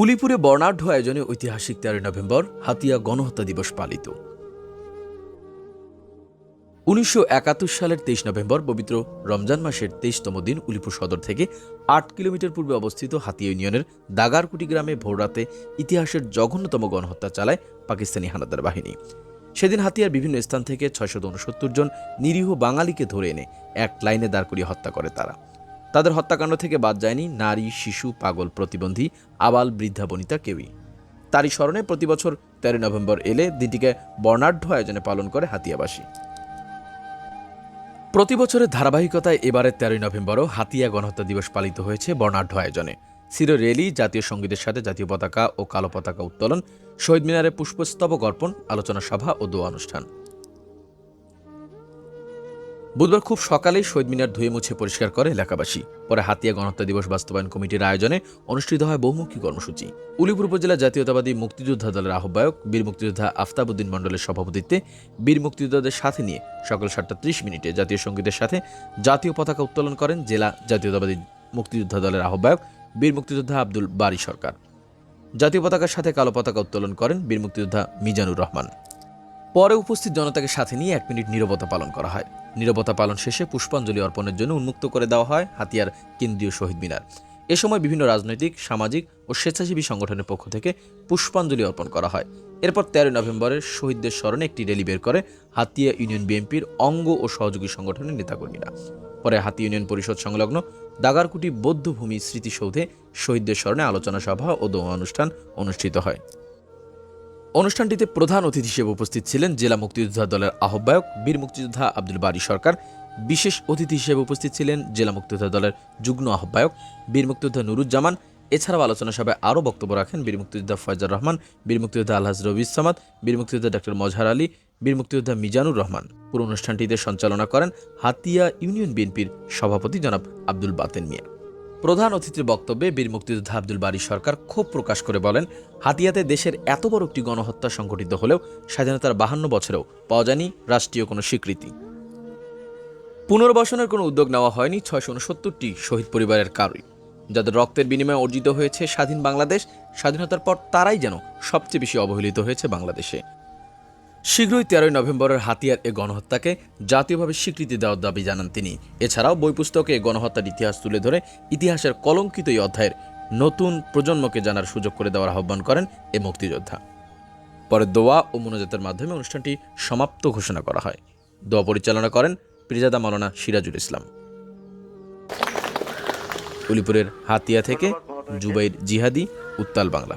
উলিপুরে বর্ণাঢ্য আয়োজনে ঐতিহাসিক তেরোই নভেম্বর হাতিয়া গণহত্যা দিবস পালিত। উনিশশো একাত্তর সালের তেইশ নভেম্বর পবিত্র রমজান মাসের তেইশতম দিন উলিপুর সদর থেকে আট কিলোমিটার পূর্বে অবস্থিত হাতিয়া ইউনিয়নের দাগারকুটি গ্রামে ভোররাতে ইতিহাসের জঘন্যতম গণহত্যা চালায় পাকিস্তানি হানাদার বাহিনী। সেদিন হাতিয়ার বিভিন্ন স্থান থেকে ছয়শত জন নিরীহ বাঙালিকে ধরে এনে এক লাইনে দাঁড় করিয়ে হত্যা করে তারা। তাদের হত্যাকাণ্ড থেকে বাদ যায়নি নারী, শিশু, পাগল, প্রতিবন্ধী, আবাল, বৃদ্ধা, বনিতা কেউই। তারই স্মরণে প্রতি বছর তেরোই নভেম্বর এলে দিনটিকে বর্ণাঢ্য আয়োজনে পালন করে হাতিয়াবাসী। প্রতি বছরের ধারাবাহিকতায় এবারে তেরোই নভেম্বরও হাতিয়া গণহত্যা দিবস পালিত হয়েছে বর্ণাঢ্য আয়োজনে। ছিল রেলি জাতীয় সঙ্গীতের সাথে জাতীয় পতাকা ও কালো পতাকা উত্তোলন, শহীদ মিনারে পুষ্পস্তবক অর্পণ, আলোচনা সভা ও দোয়া অনুষ্ঠান। বুধবার খুব সকালেই শহীদ মিনার ধুয়ে মুছে পরিষ্কার করে এলাকাবাসী। পরে হাতিয়া গণহত্যা দিবস বাস্তবায়ন কমিটির আয়োজনে অনুষ্ঠিত হয় বহুমুখী কর্মসূচি। উলিপুর উপজেলা জাতীয়তাবাদী মুক্তিযোদ্ধা দলের আহ্বায়ক বীর মুক্তিযোদ্ধা আফতাবুদ্দিন মণ্ডলের সভাপতিত্বে বীর মুক্তিযোদ্ধাদের সাথে নিয়ে সকাল সাতটা ত্রিশ মিনিটে জাতীয় সঙ্গীতের সাথে জাতীয় পতাকা উত্তোলন করেন জেলা জাতীয়তাবাদী মুক্তিযোদ্ধা দলের আহ্বায়ক বীর মুক্তিযোদ্ধা আব্দুল বারি সরকার। জাতীয় পতাকার সাথে কালো পতাকা উত্তোলন করেন বীর মুক্তিযোদ্ধা মিজানুর রহমান। পরে উপস্থিত জনতাকে সাথে নিয়ে এক মিনিট নীরবতা পালন করা হয়। নীরবতা পালন শেষে পুষ্পাঞ্জলি অর্পণের জন্য উন্মুক্ত করে দেওয়া হয় হাতিয়ার কেন্দ্রীয় শহীদ মিনার। এ সময় বিভিন্ন রাজনৈতিক, সামাজিক ও স্বেচ্ছাসেবী সংগঠনের পক্ষ থেকে পুষ্পাঞ্জলি অর্পণ করা হয়। এরপর তেরোই নভেম্বরের শহীদদের স্মরণে একটি র্যালি বের করে হাতিয়া ইউনিয়ন বিএনপির অঙ্গ ও সহযোগী সংগঠনের নেতাকর্মীরা। পরে হাতি ইউনিয়ন পরিষদ সংলগ্ন দাগারকুটি বৌদ্ধভূমি স্মৃতিসৌধে শহীদদের স্মরণে আলোচনা সভা ও দোয়া অনুষ্ঠান অনুষ্ঠিত হয়। অনুষ্ঠানটিতে প্রধান অতিথি হিসেবে উপস্থিত ছিলেন জেলা মুক্তিযোদ্ধা দলের আহ্বায়ক বীর মুক্তিযোদ্ধা আব্দুল বারি সরকার। বিশেষ অতিথি হিসেবে উপস্থিত ছিলেন জেলা মুক্তিযোদ্ধা দলের যুগ্ম আহ্বায়ক বীর মুক্তিযোদ্ধা নুরুজ্জামান। এছাড়াও আলোচনা সভায় আরও বক্তব্য রাখেন বীর মুক্তিযোদ্ধা ফয়জার রহমান, বীর মুক্তিযোদ্ধা আলহাজ রবি সামাদ, বীর মুক্তিযোদ্ধা ডক্টর মজহার আলী, বীর মুক্তিযোদ্ধা মিজানুর রহমান। পুরো অনুষ্ঠানটিতে সঞ্চালনা করেন হাতিয়া ইউনিয়ন বিএনপির সভাপতি জনাব আব্দুল বাতেন মিয়া। প্রধান অতিথির বক্তব্যে বীর মুক্তিযোদ্ধা আব্দুল বারি সরকার ক্ষোভ প্রকাশ করে বলেন, হাতিয়াতে দেশের এত বড় একটি গণহত্যা সংঘটিত হলেও স্বাধীনতার বাহান্ন বছরেও পাওয়া যায়নি রাষ্ট্রীয় কোনো স্বীকৃতি। পুনর্বাসনের কোনো উদ্যোগ নেওয়া হয়নি ছয়শো উনসত্তরটি শহীদ পরিবারের কারোই। যাদের রক্তের বিনিময়ে অর্জিত হয়েছে স্বাধীন বাংলাদেশ, স্বাধীনতার পর তারাই যেন সবচেয়ে বেশি অবহেলিত হয়েছে বাংলাদেশে। শীঘ্রই তেরোই নভেম্বরের হাতিয়ার এ গণহত্যাকে জাতীয়ভাবে স্বীকৃতি দেওয়ার দাবি জানান তিনি। এছাড়াও বই পুস্তকে এ গণহত্যার ইতিহাস তুলে ধরে ইতিহাসের কলঙ্কিত এই অধ্যায়ের নতুন প্রজন্মকে জানার সুযোগ করে দেওয়ার আহ্বান করেন এ মুক্তিযোদ্ধা। পরে দোয়া ও মোনাজাতের মাধ্যমে অনুষ্ঠানটি সমাপ্ত ঘোষণা করা হয়। দোয়া পরিচালনা করেন পিরজাদা মাওলানা সিরাজুল ইসলাম। উলিপুরের হাতিয়া থেকে জুবাইর জিহাদি, উত্তাল বাংলা।